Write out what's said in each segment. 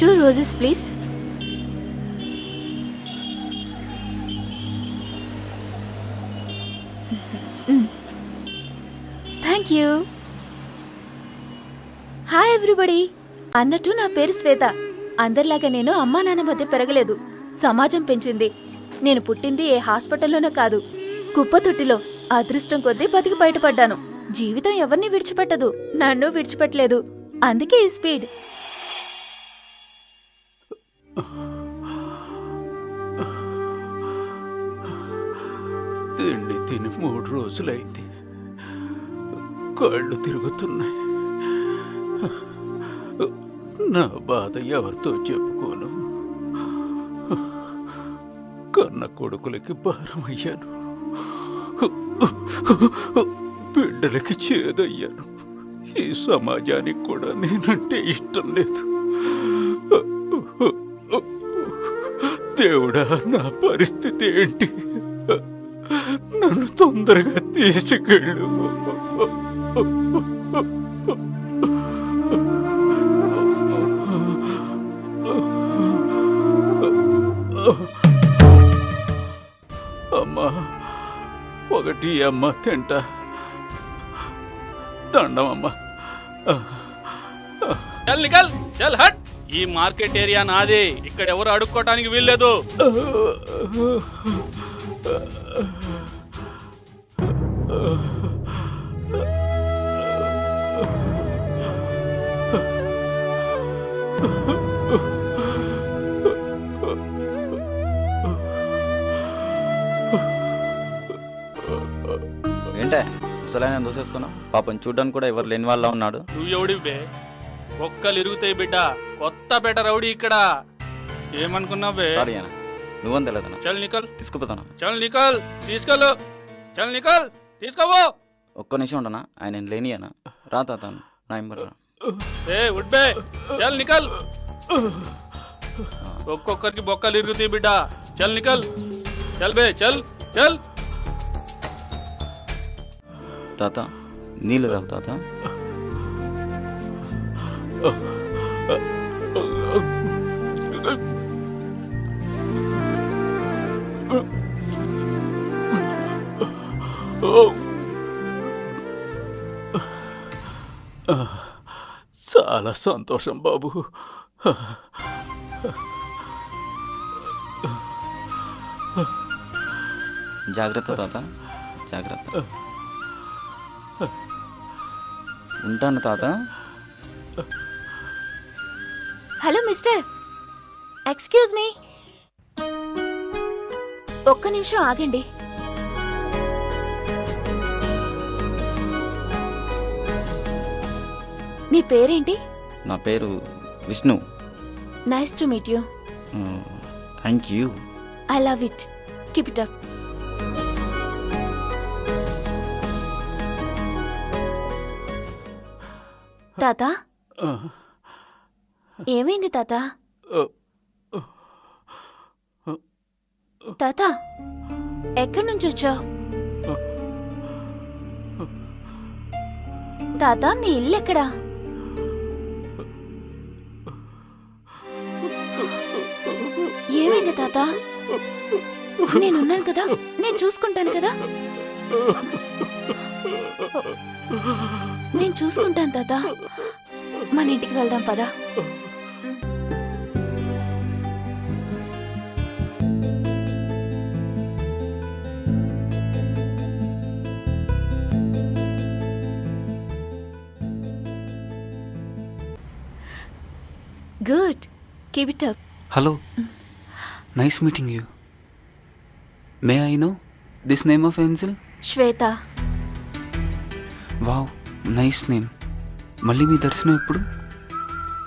Two roses please thank you hi everybody అన్నట్టు నా పేరు శ్వేత. అందరిలాగా నేను అమ్మా నాన్న మధ్య పెరగలేదు. సమాజం పెంచింది. నేను పుట్టింది ఏ హాస్పిటల్లోనో కాదు. కుప్పతొట్టిలో అదృష్టం కొద్దీ బతికి బయటపడ్డాను. జీవితం ఎవరిని విడిచిపెట్టదు? నన్ను విడిచిపెట్టలేదు. అందుకే ఈ స్పీడ్. తిండి తిని మూడు రోజులైంది. కళ్ళు తిరుగుతున్నాయి. నా బాధ ఎవరితో చెప్పుకోను? కన్న కొడుకులకి భారమయ్యాను బిడ్డలకి చేదయ్యాను. ఈ సమాజానికి కూడా నేనంటే ఇష్టం లేదు. దేవుడా నా పరిస్థితి ఏంటి? నన్ను తొందరగా తీసుకెళ్ళు. అమ్మా ఒకటి అమ్మ తింట. దండం అమ్మా. చల్ నికల్ చల్ హట్. ఈ మార్కెట్ ఏరియా నాది. ఇక్కడ ఎవరు అడుక్కోటానికి వీల్లేదు. ఏంటే? ముసలాయన దూసేస్తున్నావు పాపం చూడ్డానికి కూడా ఎవరు లేని వాళ్ళ ఉన్నాడు. నువ్వు ఎవడివి ఒక్కలు ఇరుగుతాయి బిడ్డ. కొత్త బెట రౌడీ ఇక్కడ. ఏమనుకున్నావు బే? సారీ అన్న. నువ్వని చల్ నికల్. తీసుకుపోతాను. చల్ నికల్. తీసుకెళ్ళు. చల్ నికల్. తీసుకోవో ఒక్క నిమిషం ఉండనా? ఆయన లేని అన్న. రా తాత నా ఎంబర్ రా. ఏ ఉడ్బే చల్ నికల్. ఒక్కొక్కరికి బొక్కలు ఇరుగుతాయి బిడ్డ. చల్ నికల్. చల్ బే చల్ చల్. తాత నీళ్ళు రావు తాత. చాలా సంతోషం బాబు. జాగ్రత్త తాత జాగ్రత్త. ఉంటాను తాత. Hello mister. ఎక్స్క్యూజ్ మీ ఒక్క నిమిషం ఆగండి. మీ పేరేంటి? నా పేరు Vishnu. Nice to meet you thank you I love it keep it up తాత ఏమైంది తాత? తాత ఎక్కడి నుంచి వచ్చావు? తాత మీ ఇల్లు ఎక్కడా? ఏమైంది తాత? నేనున్నాను కదా నేను చూసుకుంటాను కదా? నేను చూసుకుంటాను తాత. మన ఇంటికి వెళ్దాం పదా. Good keep it up Hello. Nice meeting you. May I know this name of Angel? Shweta wow nice name మళ్ళీ మీ దర్శనం ఎప్పుడు?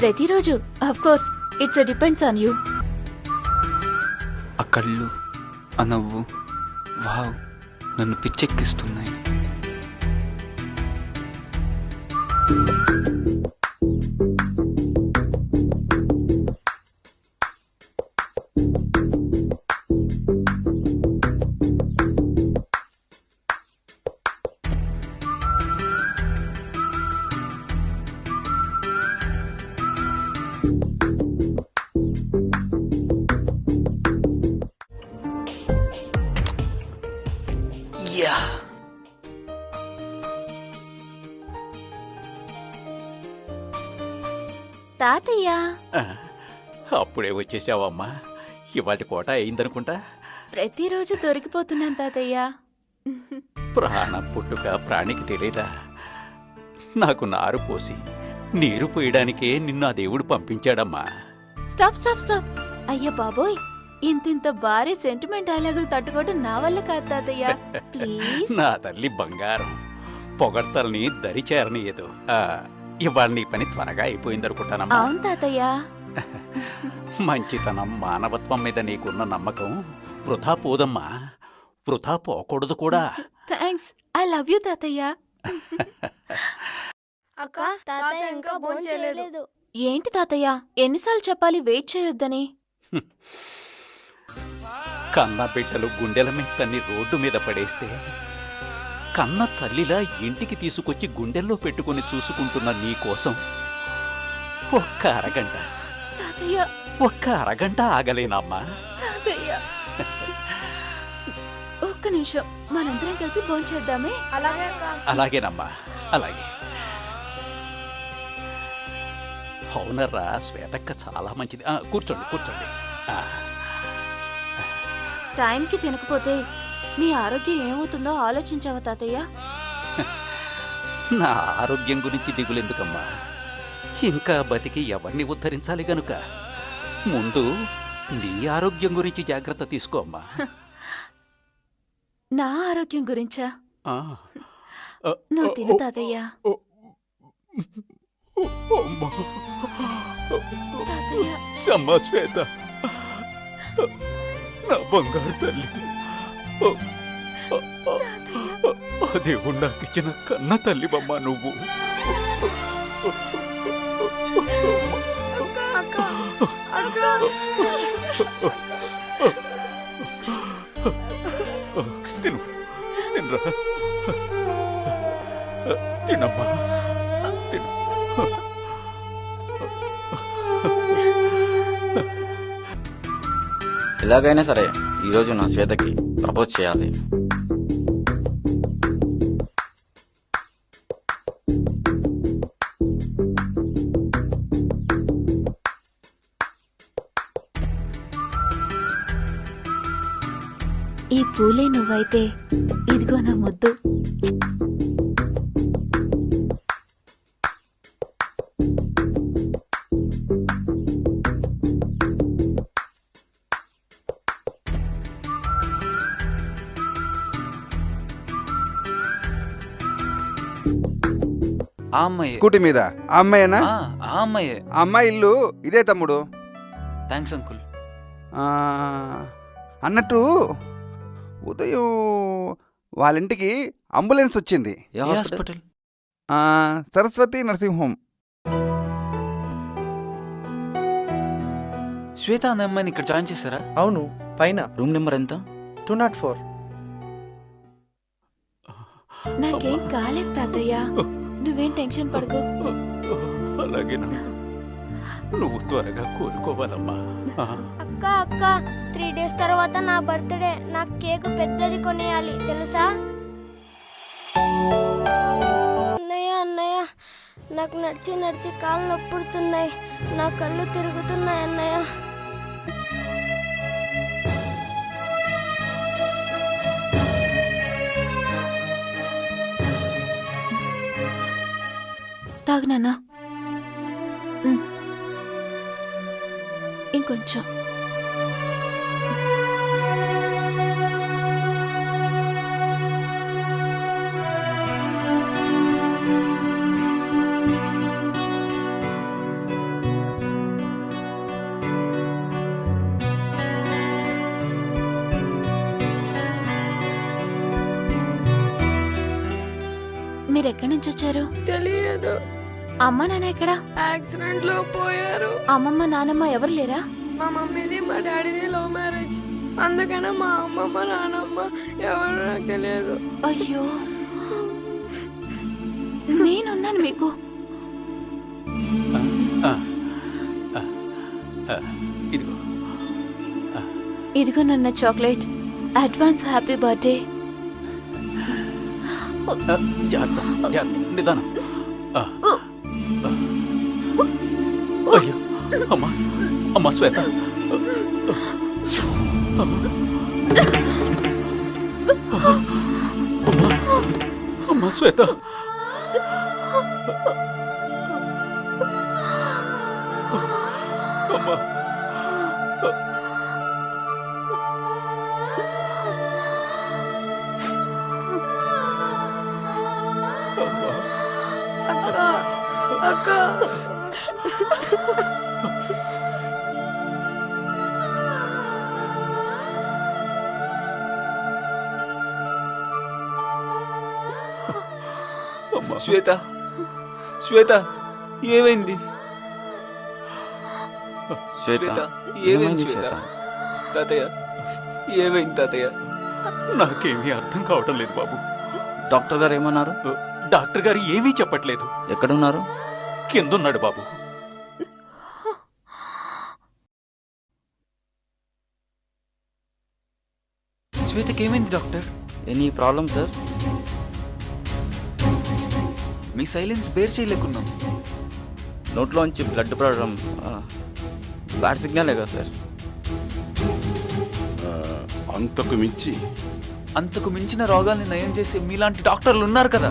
ప్రతిరోజు of course it's depends on you ఆ కళ్ళు ఆ నవ్వు. వావ్ నన్ను పిచ్చెక్కిస్తున్నాయి. అప్పుడే వచ్చేసావమ్మా. ఇవాటి కోట అయిందనుకుంటా? ప్రతిరోజు దొరికిపోతున్నాను తాతయ్య. ప్రాణం పుట్టుక ప్రాణికి తెలీదా? నాకు నారు పోసి నీరు పోయడానికే నిన్ను ఆ దేవుడు పంపించాడమ్మా. Stop stop stop. అయ్యా బాబోయ్ ఇంతింత భారీ సెంటిమెంట్ డైలాగులు తట్టుకోవడం నా వల్ల కాదు తాతయ్య. ప్లీజ్. నా తల్లి బంగారం పొగడ్తల్ని దరిచేరనీయదు ఆ, ఇవాళ నీ పని త్వరగా అయిపోయిందనుకుంటానమ్మా. అవును తాతయ్య. మంచితనం మానవత్వం మీద నీకున్న నమ్మకం వృధా పోదమ్మా. వృధా పోకూడదు కూడా. థ్యాంక్స్. ఐ లవ్ యూ తాతయ్య. అక్క తాతయ్య ఇంకా ఏంటి తాతయ్య? ఎన్నిసార్లు చెప్పాలి వెయిట్ చేయొద్దని? కన్న బిడ్డలు గుండెల మీద తన్ని రోడ్డు మీద పడేస్తే కన్న తల్లిలా ఇంటికి తీసుకొచ్చి గుండెల్లో పెట్టుకుని చూసుకుంటున్న నీ కోసం ఒక్క అరగంట. తాతయ్య ఒక్క అరగంట ఆగలేనమ్మా. తాతయ్య ఒక్క నిమిషం. మనందరం కలిసి భోంచేద్దామే అలాగే అలాగేనమ్మా. అలాగే. అవునర్రా శ్వేతక్క చాలా మంచిది. ఆ, కూర్చోండి కూర్చోండి. ఆ, టైంకి తినకపోతే మీ ఆరోగ్యం ఏమవుతుందో ఆలోచించావా తాతయ్య? నా ఆరోగ్యం గురించి దిగులెందుకమ్మా? ఇంకా బతికి ఎవరిని ఉద్ధరించాలి గనుక? ముందు నీ ఆరోగ్యం గురించి జాగ్రత్త తీసుకో అమ్మా. నా ఆరోగ్యం గురించా? నువ్వు తిను తాతయ్య. అమ్మా. శ్వేత. నా బంగారు తల్లి. ఆ దేవుడు నాకు ఇచ్చిన కన్న తల్లి బమ్మ నువ్వు. తిను. తినరా? తినమ్మా. తిను. ఎలాగైనా సరే ఈరోజు నా శ్వేతకి ప్రపోజ్ చేయాలి. ఈ పూలే నువ్వైతే. ఇదిగో నా ముద్దు. ఆ అమ్మాయి. స్కూటీ మీద. ఆ అమ్మాయేనా? ఆ ఆ అమ్మాయే. ఆ అమ్మాయి ఇల్లు ఇదే తమ్ముడు. Thanks uncle. ఆ, అన్నట్టు ఉదయం వాళ్ళ ఇంటికి అంబులెన్స్ వచ్చింది. ఏ హాస్పిటల్? ఆ, సరస్వతి నరసింహం శ్వేత అనే అమ్మాయిని ఇక్కడ జాయిన్ చేశారా? అవును పైన. రూమ్ నెంబర్ ఎంత? Two nought four. నాకేం కాలేదు తాతయ్య. నువ్వేం టెన్షన్ పడుకో. అలాగేనమ్మా నువ్వు త్వరగా కోలుకోవాలమ్మా. అక్క అక్క త్రీ డేస్ తర్వాత నా బర్త్డే. నాకు కేక్ పెద్దది కొనేయాలి తెలుసా? అన్నయ్య అన్నయ్య నాకు నడిచి నడిచి కాళ్ళు నొప్పుడుతున్నాయి. నా కళ్ళు తిరుగుతున్నాయి అన్నయ్య. తాగు నాన్న. ఇంకొంచెం. మీరు ఎక్కడి నుంచి వచ్చారు తెలియదు. అమ్మ నాన్న ఎక్కడా? యాక్సిడెంట్లో పోయారు. అమ్మమ్మ నానమ్మ ఎవరు లేరా? మా మమ్మీది మా డాడీది లవ్ మ్యారేజ్ అందుకనే మా అమ్మమ్మ నానమ్మ ఎవరు నాకు తెలియదు. అయ్యో. నేనున్నాను మీకు. ఇదిగో. ఇదిగో నన్న చాక్లెట్. Advance happy birthday. జాగ్రత్త. నిదానం. అమ్మా అమ్మా శ్వేత అమ్మా అమ్మా శ్వేత. అమ్మా. అమ్మా శ్వేత. శ్వేత ఏమైంది? శ్వేత ఏమైంది శ్వేత? శ్వేత? తాతయ్య ఏమైంది తాతయ్య? నాకేమీ అర్థం కావటం లేదు బాబు. డాక్టర్ గారు ఏమన్నారు? డాక్టర్ గారు ఏమీ చెప్పట్లేదు. ఎక్కడున్నారు? కిందున్నాడు బాబు. శ్వేతకి ఏమైంది డాక్టర్? Any problem sir? మీ సైలెన్స్ బేర్ చేయలేకున్నాం. నోట్లోంచి బ్లడ్ పడడం బ్యాడ్ సిగ్నలే కదా సార్. అంతకు మించి. అంతకు మించిన రోగాల్ని నయం చేసే మీలాంటి డాక్టర్లు ఉన్నారు కదా.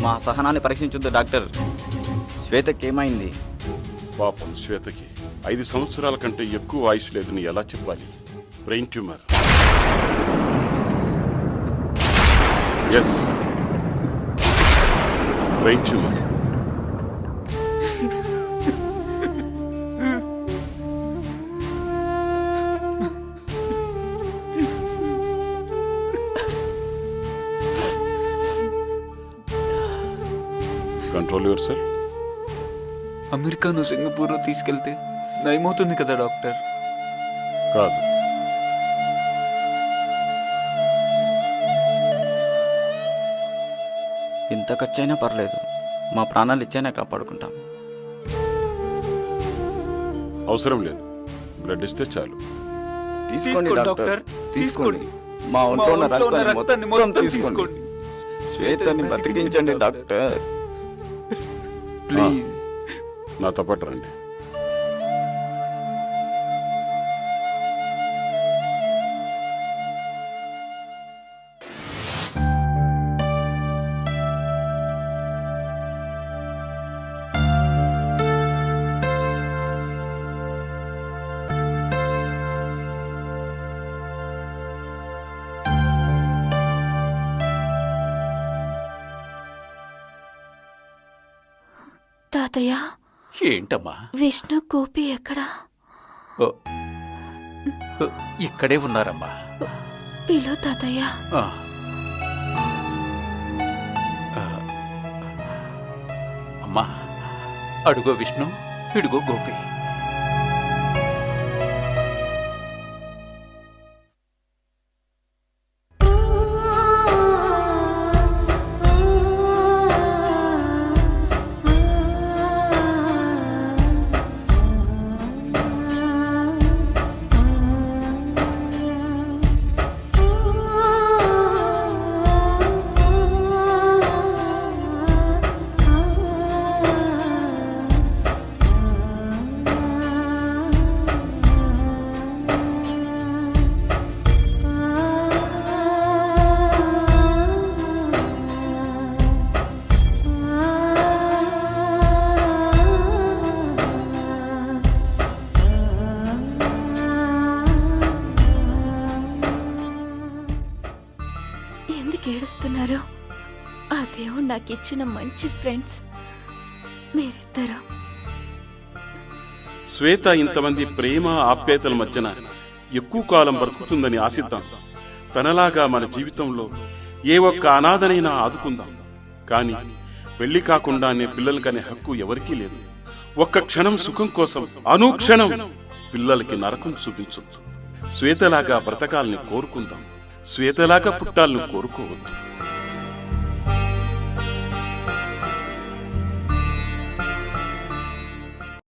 మా సహనాన్ని పరీక్షించుద్దు డాక్టర్. శ్వేతకి ఏమైంది? పాపం శ్వేతకి. ఐదు సంవత్సరాల కంటే ఎక్కువ ఆయుష్ లేదని ఎలా చెప్పాలి? Brain tumour. Yes brain tumour control your cell అమెరికాను సింగపూర్ తీసుకెళ్తే నయమవుతుంది కదా డాక్టర్? కాదు. ఇంత ఖర్చైనా పర్లేదు. మా ప్రాణాలు ఇచ్చైనా కాపాడుకుంటాం. అవసరం లేదు. బ్లడ్ ఇస్తే చాలు. తీసుకోండి డాక్టర్. తీసుకోండి. మా మా ఒంట్లో ఉన్న ఒంట్లో ఉన్న రక్తాన్ని రక్తాన్ని మొత్తం మొత్తం తీసుకోండి. తీసుకోండి. శ్వేతని బ్రతికించండి డాక్టర్. ప్లీజ్. నా తప్పట రండి. తాతయ్య? ఏంటమ్మా? విష్ణు గోపి ఎక్కడా? ఇక్కడే ఉన్నారమ్మా. పిలు తాతయ్య. అమ్మా అడుగో విష్ణు ఇడుగో గోపి. ఇచ్చిన మంచి ఫ్రెండ్స్ మీరిద్దరు. శ్వేత ఇంతమంది ప్రేమ ఆప్యాయతల మధ్యన ఎక్కువ కాలం బ్రతుకుతుందని ఆశిద్దాం. తనలాగా మన జీవితంలో ఏ ఒక్క అనాథనైనా ఆదుకుందాం. కానీ పెళ్ళి కాకుండానే పిల్లలకనే హక్కు ఎవరికీ లేదు. ఒక్క క్షణం సుఖం కోసం అనుక్షణం పిల్లలకి నరకం చూపించొద్దు. శ్వేతలాగా బ్రతకాలని కోరుకుందాం. శ్వేతలాగా పుట్టాలని కోరుకోవద్దు.